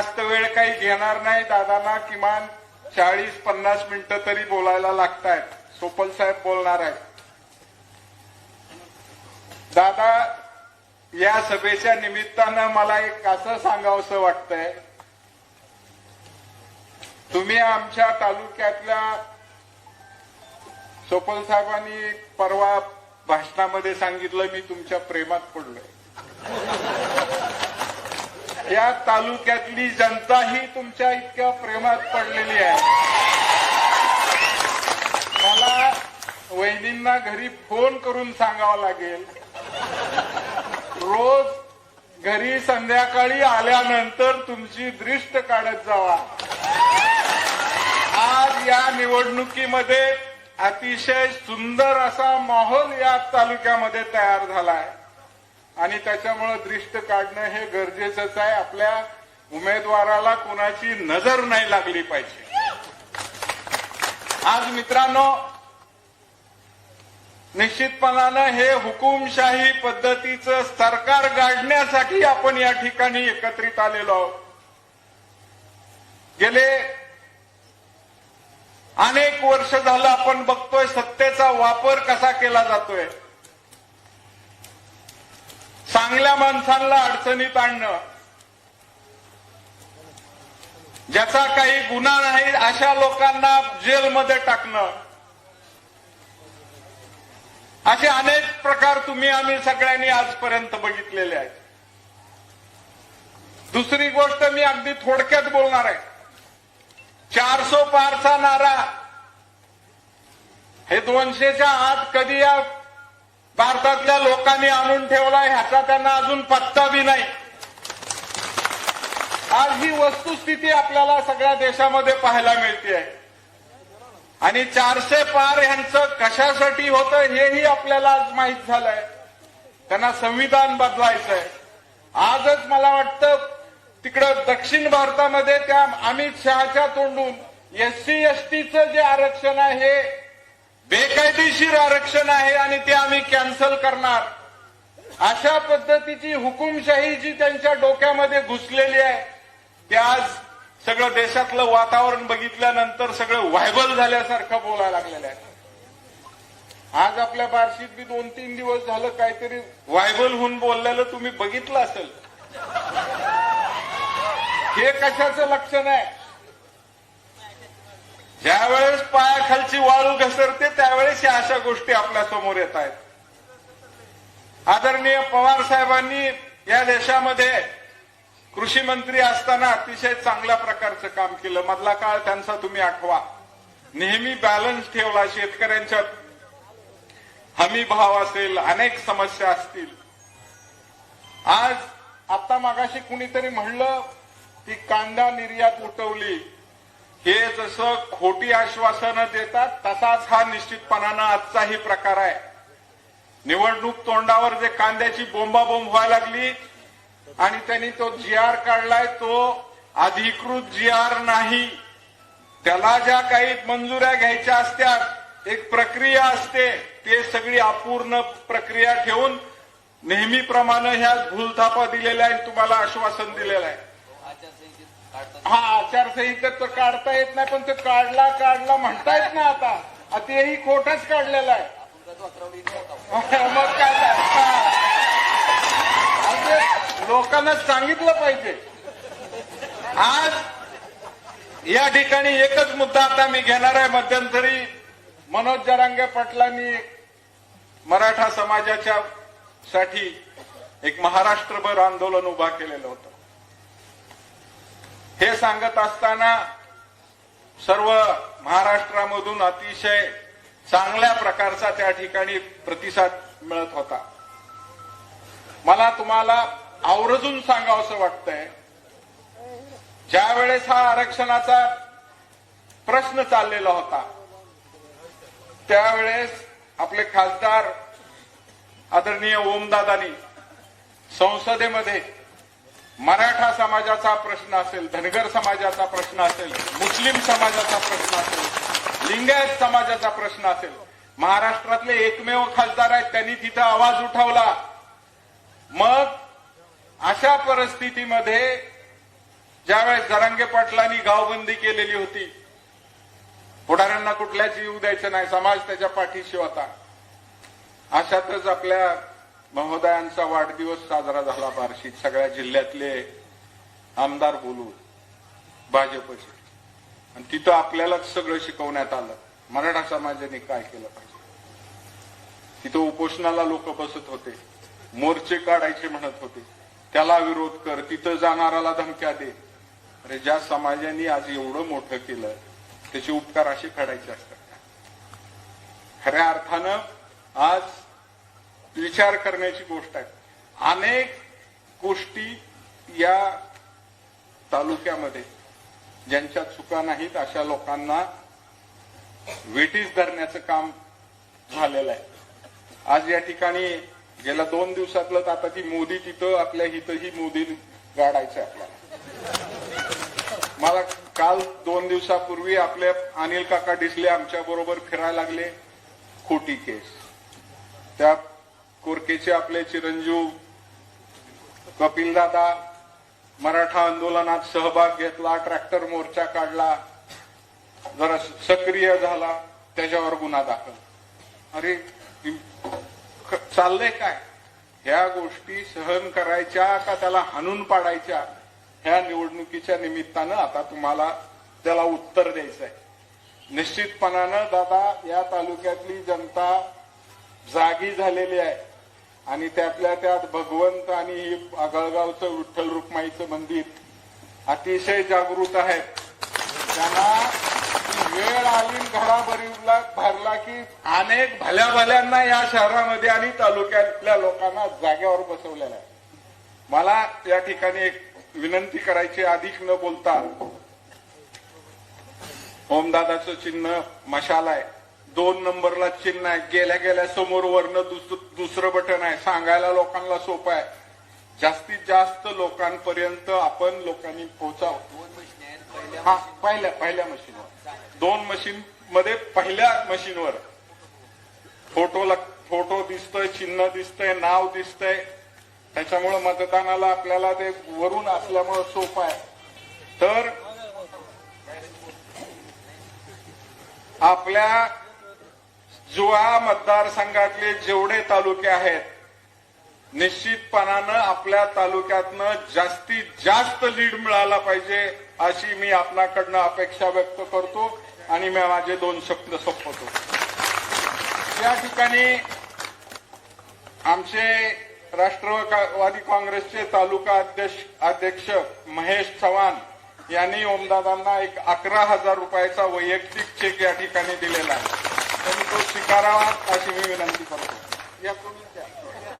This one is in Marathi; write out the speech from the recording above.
जास्त वेळ काही घेणार नाही. दादांना किमान चाळीस पन्नास मिनिटं तरी बोलायला लागतायत. सोपल साहेब बोलणार आहेत. दादा या सभेच्या निमित्तानं मला एक असं सांगावंसं वाटतंय. तुम्ही आमच्या तालुक्यातल्या सोपल साहेबांनी परवा भाषणामध्ये सांगितलं मी तुमच्या प्रेमात पडलोय. या तालुक्यातली जनताही तुमच्या इतक्या प्रेमात पडलेली आहे. मला वहिनींना घरी फोन करून सांगावं लागेल. रोज घरी संध्याकाळी आल्यानंतर तुमची दृष्ट काढत जावा. आज या निवडणुकीमध्ये अतिशय सुंदर असा माहोल या तालुक्यामध्ये तयार झालाय. आणि त्याच्यामुळे दृष्ट काढणं हे गरजेचंच आहे. आपल्या उमेदवाराला कुणाची नजर नाही लागली पाहिजे. आज मित्रांनो निश्चितपणानं हे हुकुमशाही पद्धतीचं सरकार गाडण्यासाठी आपण या ठिकाणी एकत्रित आलेलो आहोत. गेले अनेक वर्ष झालं आपण बघतोय सत्तेचा वापर कसा केला जातोय. चांगल्या माणसांना अडचणीत आणणं. ज्याचा काही गुन्हा नाही अशा लोकांना जेलमध्ये टाकणं. असे अनेक प्रकार तुम्ही आम्ही सगळ्यांनी आजपर्यंत बघितलेले आहेत. दुसरी गोष्ट मी अगदी थोडक्यात बोलणार आहे. चारसो पारचा नारा. हे दोनशेच्या आत कधी या भारतातल्या लोकांनी आणून ठेवलाय ह्याचा त्यांना अजून पत्ता बी नाही. आज ही वस्तुस्थिती आपल्याला सगळ्या देशामध्ये पाहायला मिळते. आहे आणि चारशे पार यांचं कशासाठी होतं हेही आपल्याला आज माहीत झालंय. त्यांना संविधान बदलायचंय. आजच मला वाटतं तिकडं दक्षिण भारतामध्ये त्या अमित शहाच्या तोंडून एससी एसटीचं जे आरक्षण आहे हे बेकायदेशीर आरक्षण आहे आणि ते आम्ही कॅन्सल करणार. अशा पद्धतीची हुकुमशाही जी त्यांच्या डोक्यामध्ये घुसलेली आहे ते आज सगळं देशातलं वातावरण बघितल्यानंतर सगळं व्हायबल झाल्यासारखं बोलायला लागलेलं आहे. आज आपल्या बार्शीत बी दोन तीन दिवस झालं काहीतरी व्हायबल होऊन बोललेलं तुम्ही बघितलं असेल. हे कशाचं लक्षण आहे? ज्यावेळेस पायाखालची वाळू घसरते त्यावेळेस या अशा गोष्टी आपल्यासमोर येत आहेत. आदरणीय पवार साहेबांनी या देशामध्ये कृषी मंत्री असताना अतिशय चांगल्या प्रकारचं काम केलं. मधला काळ त्यांचा तुम्ही आठवा. नेहमी बॅलन्स ठेवला शेतकऱ्यांच्या हमी भाव असेल अनेक समस्या असतील. आज आता मागाशी कुणीतरी म्हणलं की कांदा निर्यात उठवली. हे जसं खोटी आश्वासनं देतात तसाच हा निश्चितपणानं आजचाही प्रकार आहे. निवडणूक तोंडावर जे कांद्याची बोंबाबोंब व्हायला लागली आणि त्यांनी तो जी आर काढलाय तो अधिकृत जी आर नाही. त्याला ज्या काही मंजुऱ्या घ्यायच्या असतात एक प्रक्रिया असते ते सगळी अपूर्ण प्रक्रिया ठेवून नेहमीप्रमाणे ह्या भूलथापा दिलेल्या आणि तुम्हाला आश्वासन दिलेलं आहे. हा आचारसंहितेत तर काढता येत नाही पण ते काढला काढला म्हणता येत ना आता. तेही खोटच काढलेलं आहे. मग काय लोकांना सांगितलं पाहिजे. आज या ठिकाणी एकच मुद्दा आता मी घेणार आहे मध्यंतरी मनोज जरांगे पाटलांनी मराठा समाजाच्या साठी एक महाराष्ट्रभर आंदोलन उभा केलेलं होतं. हे सांगत असताना सर्व महाराष्ट्रामधून अतिशय चांगल्या प्रकारचा त्या ठिकाणी प्रतिसाद मिळत होता. मला तुम्हाला आवर्जून सांगावंसं वाटतंय ज्या वेळेस हा आरक्षणाचा प्रश्न चाललेला होता त्यावेळेस आपले खासदार आदरणीय ओमदादानी संसदेमध्ये मराठा समाजाचा प्रश्न असेल धनगर समाजाचा प्रश्न असेल मुस्लिम समाजाचा प्रश्न असेल लिंगायत समाजाचा प्रश्न असेल महाराष्ट्रातले एकमेव खासदार आहेत त्यांनी तिथं आवाज उठवला. मग अशा परिस्थितीमध्ये ज्यावेळेस जरांगे पाटलांनी गावबंदी केलेली होती पुढाऱ्यांना कुठल्याच येऊ द्यायचं नाही समाज त्याच्या पाठीशी होता. अशातच आपल्या महोदयांचा वाढदिवस साजरा झाला बार्शीत. सगळ्या जिल्ह्यातले आमदार बोलून भाजपचे. आणि तिथं आपल्यालाच सगळं शिकवण्यात आलं. मराठा समाजाने काय केलं पाहिजे? तिथं उपोषणाला लोक बसत होते. मोर्चे काढायचे म्हणत होते. त्याला विरोध कर तिथं जाणाराला धमक्या दे. अरे ज्या समाजाने आज एवढं मोठं केलं त्याचे उपकार असे काढायचे असतात खऱ्या अर्थानं आज विचार करण्याची गोष्ट आहे. अनेक गोष्टी या तालुक्यामध्ये ज्यांच्या चुका नाहीत अशा लोकांना वेटीस धरण्याचं काम झालेलं आहे. आज या ठिकाणी गेल्या दोन दिवसातलं तर आता ती मोदी तिथं आपल्या हिथंही मोदी गाडायचं आपल्याला. मला काल दोन दिवसापूर्वी आपले अनिल काका डिसले आमच्या बरोबर फिरायला लागले खोटी केस. त्या कोरकेचे आपले चिरंजीव कपिल दादा मराठा आंदोलनात सहभाग घेतला ट्रॅक्टर मोर्चा काढला जरा सक्रिय झाला त्याच्यावर गुन्हा दाखल. अरे ख- चाललंय काय? ह्या गोष्टी सहन करायच्या का त्याला हाणून पाडायच्या? ह्या निवडणुकीच्या निमित्तानं आता तुम्हाला त्याला उत्तर द्यायचं आहे निश्चितपणानं दादा या तालुक्यातली जनता जागी झालेली आहे. आणि त्यातल्या त्यात भगवंत आणि आगळगावचं विठ्ठल रुक्माईचं मंदिर अतिशय जागृत आहेत त्यांना वेळ आली घराभरीला भरला की अनेक भल्या भल्यांना या शहरामध्ये आणि तालुक्यातल्या लोकांना जाग्यावर बसवलेलं आहे. मला या ठिकाणी एक विनंती करायची अधिक न बोलता. ओमदादाचं चिन्ह मशाल आहे. दोन नंबरला चिन्ह आहे. गेल्या गेल्या समोर वरनं दुसरं बटन आहे. सांगायला लोकांना सोपं आहे. जास्तीत जास्त लोकांपर्यंत आपण लोकांनी पोहोचावं. हा पहिल्या पहिल्या मशीनवर दोन मशीन मध्ये पहिल्या मशीनवर फोटोला फोटो दिसतोय चिन्ह दिसतंय नाव दिसतंय. त्याच्यामुळं मतदानाला आपल्याला ते वरून असल्यामुळं सोपं आहे. तर आपल्या जुहा मतदारसंघातले जेवढे तालुके आहेत निश्चितपणानं आपल्या तालुक्यातनं जास्तीत जास्त लीड मिळाला पाहिजे अशी मी आपणाकडनं अपेक्षा व्यक्त करतो आणि मी माझे दोन शब्द संपवतो. या ठिकाणी आमचे राष्ट्रवादी काँग्रेसचे तालुका अध्यक्ष अध्यक्ष महेश चव्हाण यांनी ओमदादांना एक अकरा हजार रुपयाचा वैयक्तिक चेक या ठिकाणी दिलेला आहे. त्यांनी तो स्वीकारावा अशी मी विनंती करतो या तुम्ही द्या.